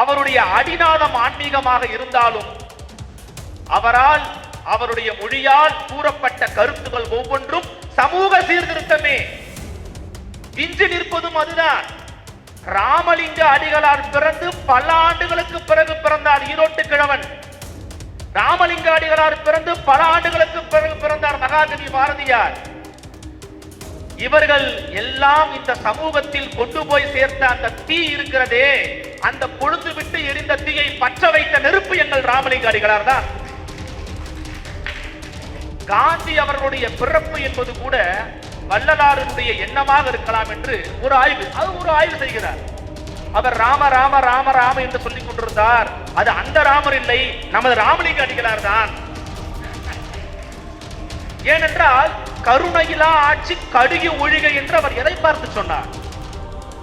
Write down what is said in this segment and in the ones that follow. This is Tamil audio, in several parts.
அவருடைய அடிநாதம் ஆன்மீகமாக இருந்தாலும் அவரால் அவருடைய மொழியால் கூறப்பட்ட கருத்துகள் ஒவ்வொன்றும் சமூக சீர்திருத்தமே. விஞ்சு நிற்பதும் அதுதான். ராமலிங்க அடிகளார் பிறந்து பல ஆண்டுகளுக்கு பிறகு பிறந்தார் ஈரோட்டு கிழவன். ராமலிங்க அடிகளார் பிறந்து பல ஆண்டுகளுக்கு பிறகு பிறந்தார் மகாகவி பாரதியார். இவர்கள் எல்லாம் இந்த சமூகத்தில் கொண்டு போய் சேர்த்த அந்த தீ இருக்கிறதே. அந்த பொழுது விட்டு எரிந்த தீயை பற்ற வைத்த நெருப்பு எங்கள் ராமலிங்க அடிகளார் தான். காந்தி அவர்களுடைய பிறப்பு என்பது கூட வள்ளலாருடைய எண்ணமாக இருக்கலாம் என்று ஒரு ஆய்வு அது ஒரு ஆய்வு செய்கிறார். அவர் ராம ராம ராம ராம என்று சொல்லிக் கொண்டிருந்தார். அது அந்த ராமர் இல்லை நமது ராமலிங்க அடிகளார் தான். ஏனென்றால் கருணையிலா ஆட்சி கடுகி ஒழிக என்று அவர் எதை பார்த்து சொன்னார்?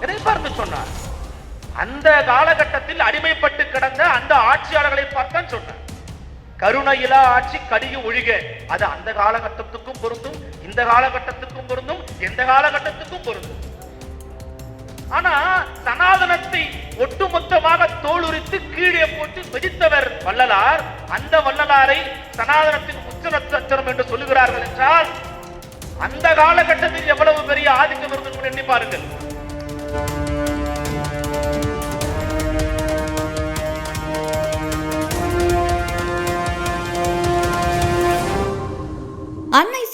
எதை பார்த்து சொன்னார்? அந்த காலகட்டத்தில் அடிமைப்பட்டு கிடந்த அந்த ஆட்சியாளர்களை பார்த்தான் சொன்னார். கருணையிலா ஆட்சி கடுகி ஒழிக. அது அந்த காலகட்டத்துக்கும் பொருந்தும் இந்த காலகட்டத்துக்கும் பொருந்தும் எந்த காலகட்டத்துக்கும் பொருந்தும். ஆனா சனாதனத்தை ஒட்டுமொத்தமாக தோலுரித்து கீழே போட்டு வெடித்தவர் வள்ளலார். அந்த வள்ளலாரை சனாதனத்தின் உச்ச நட்சத்திரம் என்று சொல்லுகிறார்கள் என்றால் அந்த காலகட்டத்தில் எவ்வளவு பெரிய ஆதிக்கம் இருந்தது எண்ணி பாருங்கள்.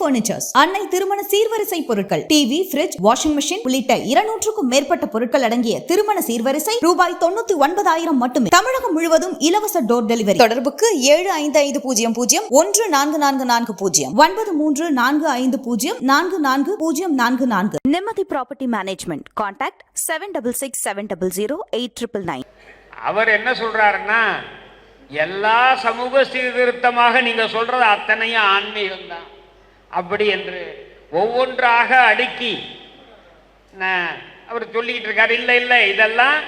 பர்னிச்சர்ஸ் அன்னை திருமண சீர்வரிசை பொருட்கள் டிவி ஃபிரிட்ஜ் வாஷிங் மிஷின் உள்ளிட்ட இருநூற்றுக்கும் மேற்பட்ட பொருட்கள் அடங்கிய திருமண சீர்வரிசை ரூபாய் தொண்ணூத்தி ஒன்பதாயிரம் மட்டுமே. தமிழகம் முழுவதும் இலவச டோர் டெலிவரி தொடர்புக்கு ஏழு ஐந்து ஐந்து பூஜ்ஜியம் பூஜ்ஜியம் ஒன்று நான்கு நான்கு நான்கு பூஜ்ஜியம் ஒன்பது மூன்று நான்கு ஐந்து பூஜ்ஜியம் நான்கு நான்கு பூஜ்ஜியம் நான்கு நான்கு. Nimmathi property management contact seven double six seven double zero eight triple nine அவர் என்ன சொல்றாருன்னா எல்லா சமூக சீர்திருத்தமாக நீங்க சொல்றது அத்தனையும் ஆன்மீகம் தான் அப்படி என்று ஒவ்வொன்றாக அடுக்கி நான் அவர் சொல்லிக்கிட்டு இருக்காரு இல்லை இல்லை இதெல்லாம்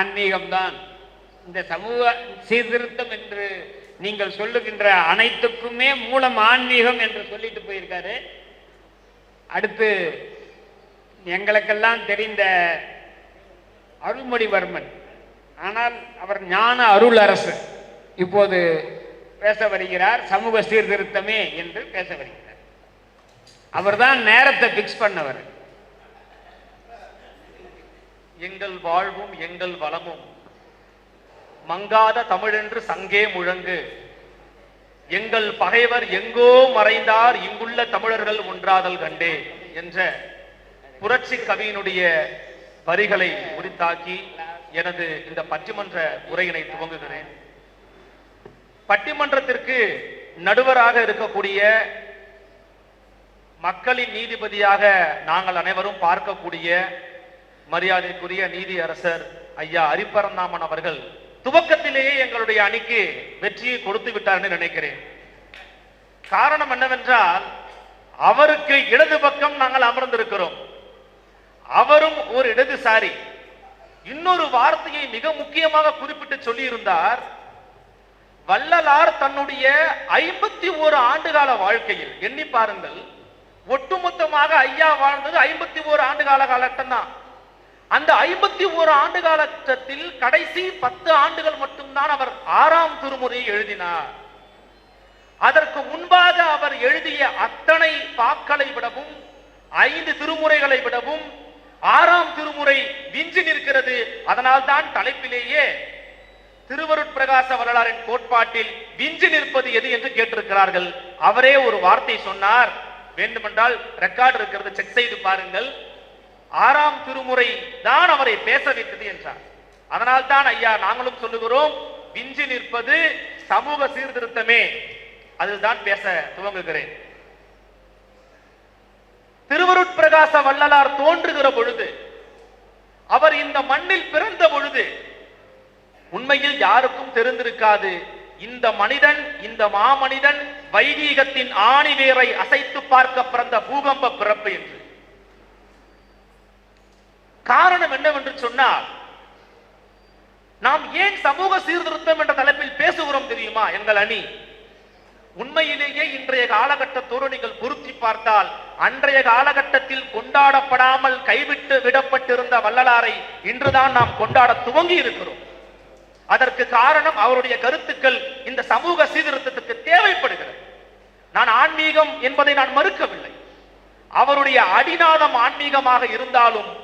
ஆன்மீகம்தான். இந்த சமூக சீர்திருத்தம் என்று நீங்கள் சொல்லுகின்ற அனைத்துக்குமே மூலம் ஆன்மீகம் என்று சொல்லிட்டு போயிருக்காரு. அடுத்து எங்களுக்கெல்லாம் தெரிந்த அருள்மொழிவர்மன். ஆனால் அவர் ஞான அருள் அரசு இப்போது பேச வருகிறார் சமூக சீர்திருத்தமே என்று பேச வருகிறார். அவர்தான் நேரத்தை பிக்ஸ் பண்ணவர். எங்கள் வாழ்வும் எங்கள் வளமும் மங்காத தமிழென்று சங்கே முழங்கு. எங்கள் பகைவர் எங்கோ மறைந்தார் இங்குள்ள தமிழர்கள் ஒன்றாதல் கண்டே என்ற புரட்சி கவியினுடைய வரிகளை உரித்தாக்கி எனது இந்த பட்டிமன்ற உரையினை துவங்குகிறேன். பட்டிமன்றத்திற்கு நடுவராக இருக்கக்கூடிய மக்களின் நீதிபதியாக நாங்கள் அனைவரும் பார்க்கக்கூடிய மரியாதைக்குரிய நீதி அரசர் ஐயா அரிப்பரந்தாமன் அவர்கள் துவக்கத்திலேயே எங்களுடைய அணிக்கு வெற்றியை கொடுத்து விட்டார் நினைக்கிறேன். காரணம் என்னவென்றால் அவருக்கு இடது பக்கம் நாங்கள் அமர்ந்திருக்கிறோம். அவரும் ஒரு இடதுசாரி. இன்னொரு வார்த்தையை மிக முக்கியமாக குறிப்பிட்டு சொல்லியிருந்தார் வள்ளலார் தன்னுடைய ஐம்பத்தி ஓரு ஆண்டுகால வாழ்க்கையில் எண்ணி பாருங்கள் ஒட்டுமொத்தமாக ஐயா வாழ்ந்தது ஐம்பத்தி ஓரு ஆண்டு கால காலகட்டம் தான். அந்த ஐம்பத்தி ஓரு ஆண்டு காலகட்டத்தில் கடைசி பத்து ஆண்டுகள் மட்டும்தான் அவர் ஆறாம் திருமுறையை எழுதினார். அதற்கு முன்பாக அவர் எழுதிய அத்தனை பாக்களை விடவும் ஐந்து திருமுறைகளை விடவும் ஆறாம் திருமுறை விஞ்சி நிற்கிறது. அதனால்தான் தலைப்பிலேயே திருவருட்பிரகாச வரலாறின் கோட்பாட்டில் விஞ்சி நிற்பது எது என்று கேட்டிருக்கிறார்கள். அவரே ஒரு வார்த்தை சொன்னார். வேண்டுமென்றால் ரெக்கார்டு இருக்கிறது செக் செய்து பாருங்கள். ஆறாம் திருமுறை தான் அவரை பேச வைத்தது என்றார். அதனால் தான் ஐயா நாங்களும் சொல்லுகிறோம் விஞ்சி நிற்பது சமூக சீர்திருத்தமே. அதுதான் பேச துவங்குகிறேன். திருவருட்பிரகாச வள்ளலார் தோன்றுகிற பொழுது அவர் இந்த மண்ணில் பிறந்த பொழுது உண்மையில் யாருக்கும் தெரிந்திருக்காது. இந்த மனிதன் இந்த மாமனிதன் வைதீகத்தின் ஆணிவேரை அசைத்து பார்க்க பிறந்த பூகம்ப பிறப்பு என்று. காரணம் என்னவென்று சொன்னால் நாம் ஏன் சமூக சீர்திருத்தம் என்ற தலைப்பில் பேசுகிறோம் தெரியுமா எங்கள் அணி? உண்மையிலேயே இன்றைய காலகட்டத்தோடு நீங்கள் பொருத்தி பார்த்தால் அன்றைய காலகட்டத்தில் கொண்டாடப்படாமல் கைவிட்டு விடப்பட்டிருந்த வள்ளலாரை இன்றுதான் நாம் கொண்டாட துவங்கி இருக்கிறோம். அதற்கு காரணம் அவருடைய கருத்துக்கள் இந்த சமூக சீர்திருத்தத்துக்கு தேவைப்படுகிறது. நான் ஆன்மீகம் என்பதை நான் மறுக்கவில்லை. அவருடைய அடிநாதம் ஆன்மீகமாக இருந்தாலும்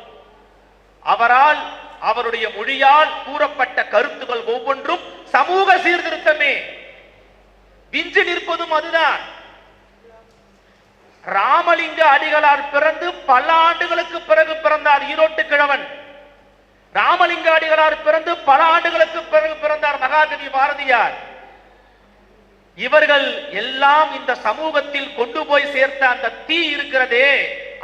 அவரால் அவருடைய மொழியால் கூறப்பட்ட கருத்துக்கள் ஒவ்வொன்றும் சமூக சீர்திருத்தமே. விஞ்சு நிற்பதும் அதுதான். ராமலிங்க அடிகளார் பிறந்து பல ஆண்டுகளுக்கு பிறகு பிறந்தார் ஈரோட்டு கிழவன். ராமலிங்க அடிகளார் பிறந்து பல ஆண்டுகளுக்கு பிறகு பிறந்தார் மகாகவி பாரதியார். இவர்கள் எல்லாம் இந்த சமூகத்தில் கொண்டு போய் சேர்த்த அந்த தீ இருக்கிறதே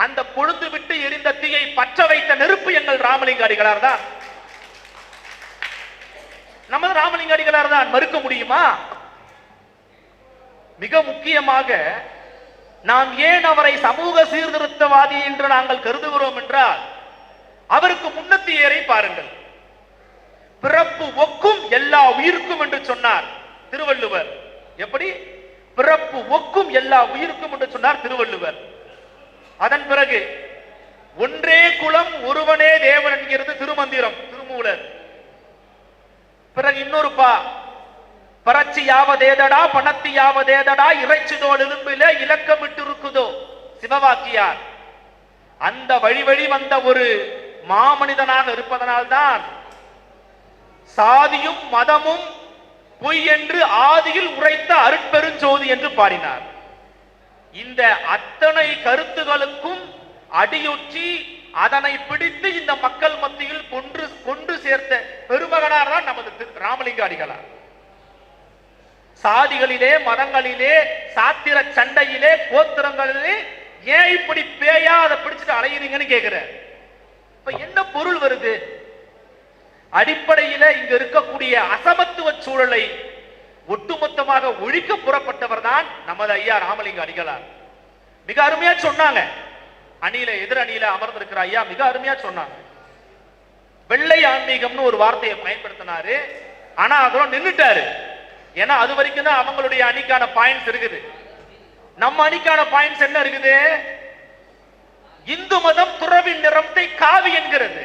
அந்த கொழுந்து விட்டு எரிந்த தீயை பற்ற வைத்த நெருப்பு எங்கள் ராமலிங்க அடிகளார் தான். நமது ராமலிங்க அடிகளார் தான் மறுக்க முடியுமா? மிக முக்கியமாக நாம் ஏன் அவரை சமூக சீர்திருத்தவாதி என்று நாங்கள் கருதுகிறோம் என்றால் அவருக்கு முன்னத்தியரை பாருங்கள். பிறப்பு ஒக்கும் எல்லா உயிர்க்கும் என்று சொன்னார் திருவள்ளுவர். எப்படி? பிறப்பு ஒக்கும் எல்லா உயிருக்கும் என்று சொன்னார் திருவள்ளுவர். அதன் பிறகு ஒன்றே குலம் ஒருவனே தேவன் என்கிறது திருமந்திரம் திருமூலர். பிறகு இன்னொரு பா பறச்சி யாவதேதடா பணத்தி யாவதேதடா இறைச்சிதோல் எலும்பில இலக்கமிட்டு இருக்குதோ சிவவாக்கியார். அந்த வழி வழி வந்த ஒரு மாமனிதனாக இருப்பதனால்தான் சாதியும் மதமும் பொய் என்று ஆதியில் உரைத்த அருட்பெருஞ்சோதி என்று பாடினார். இந்த அத்தனை கருத்துகளுக்கும் அடியுற்றி அதனை பிடித்து இந்த மக்கள் மத்தியில் கொன்று கொண்டு சேர்த்த பெருமகனார் தான் நமது ராமலிங்க அடிகளார் சாதிகளிலே மதங்களிலே சாத்திர சண்டையிலே கோத்திரங்களிலே ஏன் இப்படி பேயா அதை பிடிச்சிட்டு அலையுறீங்கன்னு கேக்குற இப்ப என்ன பொருள் வருது? அடிப்படையில இங்க இருக்கக்கூடிய அசமத்துவ சூழலை ஒட்டுமொத்தமாக ஒழிக்க புறப்பட்டவர் தான் நமது ஐயா ராமலிங்க அடிகளார். மிக அருமையா சொன்னாங்க. அணியில எதிர் அணியில அமர்ந்திருக்கிற ஐயா மிக அருமையா சொன்னாங்க. வெள்ளை ஆன்மீகம்னு ஒரு வார்த்தையை பயன்படுத்தினாரு. ஆனா அதோட நின்றுட்டாரு ஏன்னா அது வரைக்கும் தான் அவங்களுடைய அணிக்கான பாயிண்ட்ஸ் இருக்குது. நம்ம அணிக்கான பாயிண்ட்ஸ் என்ன இருக்குது? இந்து மதம் துறவின் நிறத்தை காவி என்கிறது.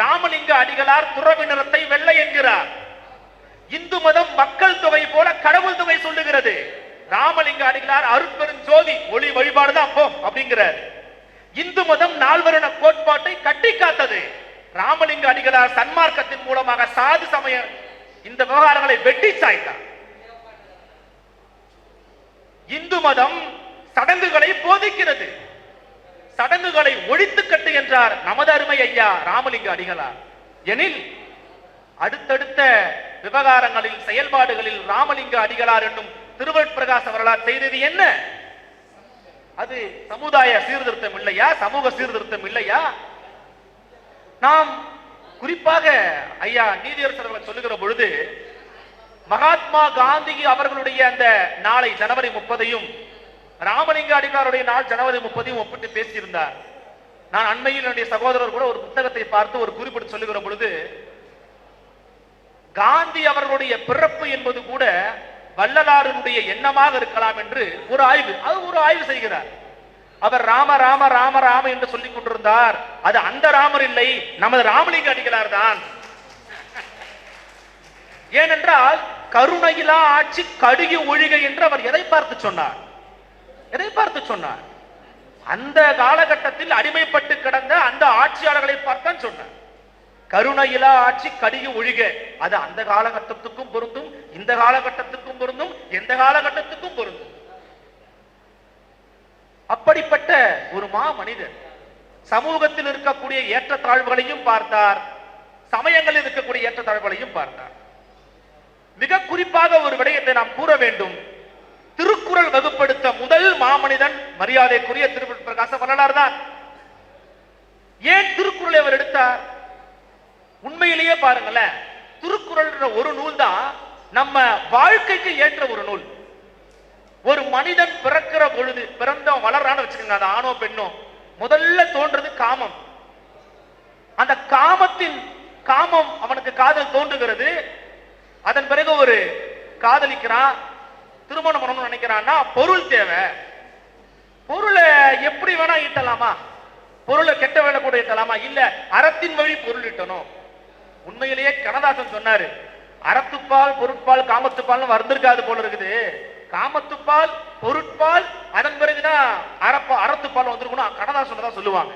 ராமலிங்க அடிகளார் துறவி நிறத்தை வெள்ளை என்கிறார். இந்து மதம் மக்கள் தொகை போல கடவுள் தொகை சொல்லுகிறது. ராமலிங்க அடிகளார் அருட்பெரும் ஜோதி ஒளி வழிபாடு தான் போ அப்படிங்கிறார். இந்து மதம் நால்வருண கோட்பாட்டை கட்டி காத்தது. ராமலிங்க அடிகளார் சன்மார்க்கத்தின் மூலமாக சாது சமய இந்த விவகாரங்களை வெட்டி சாய்த்தார். இந்து மதம் சடங்குகளை போதிக்கிறது. சடங்குகளை ஒழித்து கட்டு என்றார் நமது அருமை ஐயா ராமலிங்க அடிகளார். எனில் அடுத்தடுத்த விவகாரங்களில் செயல்பாடுகளில் ராமலிங்க அடிகளார் என்னும் திருவள்ளுவர் வரலாறு செய்தது என்ன? அது சமுதாய சீர்திருத்தம் இல்லையா? சமூக சீர்திருத்தம் இல்லையா? நாம் குறிப்பாக ஐயா நீதியரசர் அவர்கள் சொல்லுகிற பொழுது மகாத்மா காந்தி அவர்களுடைய அந்த நாளை ஜனவரி முப்பதையும் ராமலிங்க அடிகளாருடைய நாள் ஜனவரி முப்பதையும் ஒப்பிட்டு பேசியிருந்தார். நான் அண்மையில் என்னுடைய சகோதரர் கூட ஒரு புத்தகத்தை பார்த்து ஒரு குறிப்பிட்டு சொல்லுகிற பொழுது காந்தி அவர்களுடைய பிறப்பு என்பது கூட வள்ளலாருடைய எண்ணமாக இருக்கலாம் என்று ஒரு ஆய்வு அது ஒரு ஆய்வு செய்கிறார். அவர் ராம ராம ராம ராம என்று சொல்லிக் கொண்டிருந்தார். அது அந்த ராமர் இல்லை நமது ராமலிங்க அடிகளார் தான். ஏனென்றால் கருணையிலா ஆட்சி கடுகி ஒழிக என்று அவர் எதை பார்த்து சொன்னார்? எதை பார்த்து சொன்னார். அந்த காலகட்டத்தில் அடிமைப்பட்டு கிடந்த அந்த ஆட்சியாளர்களை பார்த்தான் சொன்னார். கருணையிலா ஆட்சி கடுகி ஒழிக. அது அந்த காலகட்டத்துக்கும் பொருந்தும் இந்த காலகட்டத்துக்கும் பொருந்தும் எந்த காலகட்டத்துக்கும் பொருந்தும். அப்படிப்பட்ட ஒரு மா மனிதர் சமூகத்தில் இருக்கக்கூடிய ஏற்றத்தாழ்வுகளையும் பார்த்தார். சமயங்களில் இருக்கக்கூடிய ஏற்றத்தாழ்வுகளையும் பார்த்தார். மிக குறிப்பாக ஒரு விடயத்தை நாம் கூற வேண்டும். திருக்குறள் வகுப்படுத்த முதல் மாமனிதன் மரியாதைக்குரிய திருப்பதி பிரகாச வள்ளலார் தான். ஏன் திருக்குறளை அவர் எடுத்தார்? உண்மையிலேயே பாருங்களேன். திருக்குறள் திருக்குறள்ன்ற ஒரு நூல் தான் நம்ம வாழ்க்கைக்கு ஏற்ற ஒரு நூல். ஒரு மனிதன் பிறக்கிற பொழுது பிறந்தவன் வளர்றான்னு வச்சுக்கோங்க அது ஆணோ பெண்ணோ முதல்ல தோன்றது காமம். அந்த காமத்தின் காமம் அவனுக்கு காதல் தோன்றுகிறது. அதன் பிறகு ஒரு காதலிக்கிறான். திருமணம் பண்ணணும்னு நினைக்கிறான்னா பொருள் தேவை. பொருளை எப்படி வேணா ஈட்டலாமா? பொருளை கெட்ட வேலை கூட ஈட்டலாமா? இல்ல அறத்தின் வழி பொருள் ஈட்டணும். உண்மையிலேயே கனதாசன் சொன்னாரு அறத்துப்பால் பொருட்பால் காமத்துப்பால் வந்திருக்காது போல இருக்குது. காமத்துப்பால் பொருட்பால் அதன் பிறகுதான் அறப்பா அறத்துப்பால் வந்திருக்கணும் கனதாசன் தான் சொல்லுவாங்க.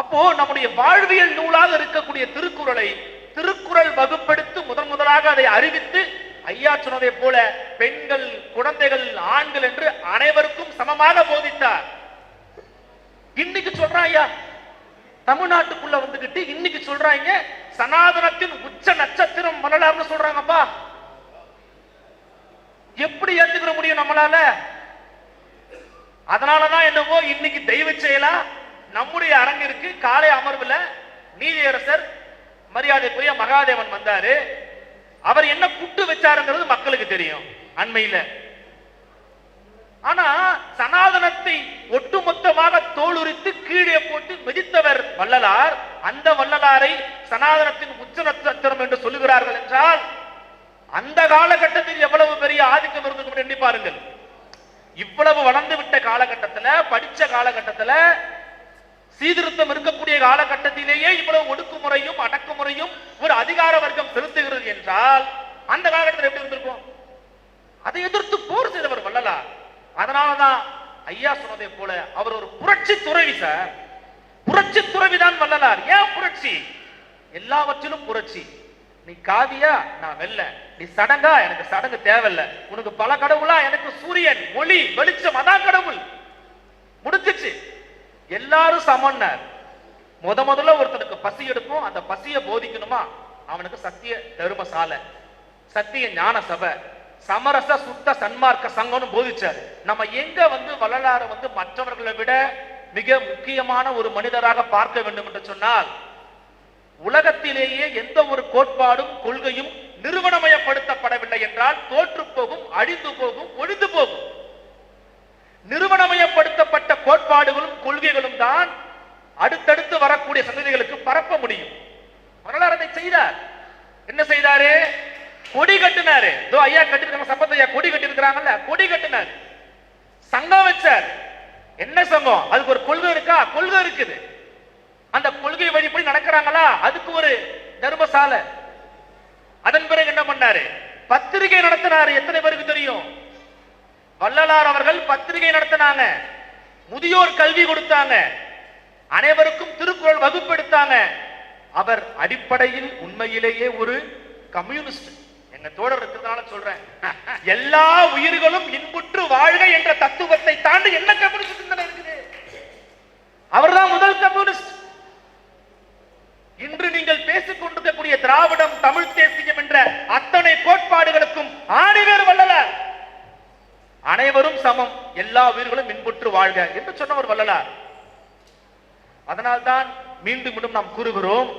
அப்போ நம்முடைய வாழ்வியல் நூலாக இருக்கக்கூடிய திருக்குறளை திருக்குறள் வகுப்படுத்து முதன் முதலாக அதை அறிவித்து ஐயா சொன்னதை போல பெண்கள் குழந்தைகள் ஆண்கள் என்று அனைவருக்கும் சமமாக போதித்தார். இன்னைக்கு சொல்றான் ஐயா தமிழ்நாட்டுக்குள்ள வந்துகிட்டு இன்னைக்கு சொல்றாங்க சனாதனத்தின் உச்ச நட்சத்திரம் மலலார்னு சொல்றாங்கப்பா. எப்படி ஏத்துக்கிற முடியும் நம்மளால? அதனாலதான் என்னவோ இன்னைக்கு தெய்வ செயலா நம்முடைய அரங்கிற்கு காலை அமர்வுல நீதியரசர் மரியாதைக்குரிய மகாதேவன் வந்தாரு. அவர் என்ன குட்டு வச்சாருங்கிறது மக்களுக்கு தெரியும் அண்மையில. ஆனா சனாதனத்தை ஒட்டுமொத்தமாக தோலுரித்து கீழே போட்டு மிதித்தவர் வள்ளலார். அந்த வள்ளலாரை சனாதனத்தின் உச்ச நட்சத்திரம் என்று சொல்லுகிறார்கள் என்றால் அந்த காலகட்டத்தில் எவ்வளவு பெரிய ஆதிக்கம் இருந்தது எண்ணி பாருங்கள். இவ்வளவு வளர்ந்து விட்ட காலகட்டத்துல படிச்ச காலகட்டத்துல சீர்திருத்தம் இருக்கக்கூடிய காலகட்டத்திலேயே இவ்வளவு ஒடுக்குமுறையும் அடக்குமுறையும் ஒரு அதிகார வர்க்கம் செலுத்துகிறது என்றால் அந்த காலகட்டத்தில் எப்படி இருந்திருக்கும்? அதை எதிர்த்து போர் செய்தவர் வள்ளலார். அதனாலதான் ஐயா சொன்னதை போல அவர் ஒரு புரட்சி துறவி சார். புரட்சி துறவிதான் வள்ளலார். ஏன் புரட்சி? எல்லாவற்றிலும் புரட்சி. நீ காவியா? நான் வெல்ல. நீ சடங்கா? எனக்கு சடங்கு தேவையில்ல. உனக்கு பல கடவுளா? எனக்கு சூரியன் ஒளி வெளிச்சம் அதான் கடவுள். முடிஞ்சிச்சு. எல்லாரும் சமன்னார். முத முதல்ல ஒருத்தனுக்கு பசி எடுக்கும் அந்த பசியை போதிக்கணுமா? அவனுக்கு சத்திய தர்மசாலை சத்திய ஞான சபை சமரச சுத்த சன்மார்க்க சங்கம்னு போதிச்சார். நம்ம எங்க வந்து வள்ளலாறு வந்து மற்றவர்களை விட மிக முக்கியமான ஒரு மனிதராக பார்க்க வேண்டும் என்று சொன்னால் உலகத்திலேயே எந்த ஒரு கோட்பாடும் கொள்கையும் நிறுவனமயப்படுத்தப்படவில்லை என்றால் தோற்று போகும் அழிந்து போகும் ஒழிந்து போகும். நிறுவனமயப்படுத்தப்பட்ட கோட்பாடுகளும் கொள்கைகளும் தான் அடுத்தடுத்து வரக்கூடிய சந்ததிகளுக்கு பரப்ப முடியும். வரலாறு அதை செய்தார். என்ன செய்தாரு? கொடி கட்டினாரு. இதோ ஐயா கட்டிருக்காங்க சம்பத் ஐயா கொடி கட்டிருக்கிறாங்கல்ல கொடி கட்டினார். சங்கம் வச்சார். என்ன சங்கம்? அதுக்கு ஒரு கொள்கை இருக்கா? கொள்கை இருக்குது. அந்த கொள்கை வழிப்படி நடக்கிறாங்களா? அதுக்கு ஒரு தர்மசாலை. அதன் பிறகு என்ன பண்ணாரு? பத்திரிகை நடத்தினாரு. எத்தனை பேருக்கு தெரியும்? வள்ளலார் அவர்கள் பத்திரிகை நடத்தினாங்க. முதியோர் கல்வி கொடுத்தாங்க. அனைவருக்கும் திருக்குறள் வகுப்பெடுத்தாங்க. அவர் அடிப்படையில் உண்மையிலேயே ஒரு கம்யூனிஸ்ட். எங்க தோழர் இருக்கிறதுனால சொல்றேன். எல்லா உயிர்களும் இன்புற்று வாழ்க என்ற தத்துவத்தை தாண்டி என்ன கம்யூனிஸ்ட் சிந்தனை இருக்குது? அவர்தான் முதல் கம்யூனிஸ்ட். இன்று நீங்கள் பேசிக் கொண்டிருக்கக்கூடிய திராவிடம் தமிழ் தேசியம் என்ற அத்தனை கோட்பாடுகளுக்கும் ஆணிவேர் வல்லலார் அனைவரும் சமம். எல்லா உயிர்களும் மின்புற்று வாழ்க என்று சொன்னவர் வள்ளலார். அதனால்தான் மீண்டும் மீண்டும் நாம் கூறுகிறோம்.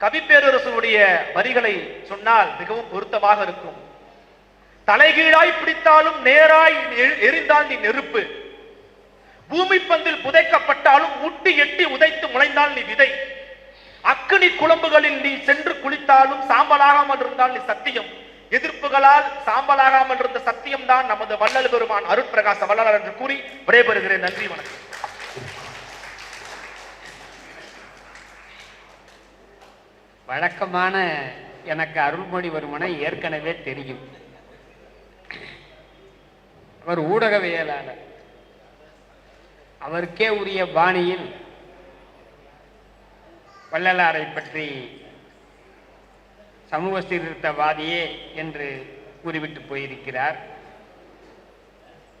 கவிப்பேரரசனுடைய வரிகளை சொன்னால் மிகவும் பொருத்தமாக இருக்கும். தலைகீழாய் பிடித்தாலும் நேராய் எரிந்தால் நீ நெருப்பு. பூமி பந்தில் புதைக்கப்பட்டாலும் முட்டி எட்டி உதைத்து முளைந்தால் நீ விதை. அக்கினி குழம்புகளில் நீ சென்று குளித்தாலும் சாம்பலாகாமல் இருந்தால் நீ சத்தியம். எதிர்ப்புகளால் சாம்பலாகாமல் இருந்த சத்தியம் தான் நமது வள்ளல் பெருமான் அருட்பிரகாச வள்ளலார் என்று கூறி விடைபெறுகிறேன். நன்றி வணக்கம். வழக்கமான எனக்கு அருள்மொழிவர்மனை ஏற்கனவே தெரியும். அவர் ஊடகவியலாளர். அவருக்கே உரிய பாணியில் வள்ளலாரை பற்றி சமூக சீர்திருத்தவாதியே என்று கூறிவிட்டு போயிருக்கிறார்.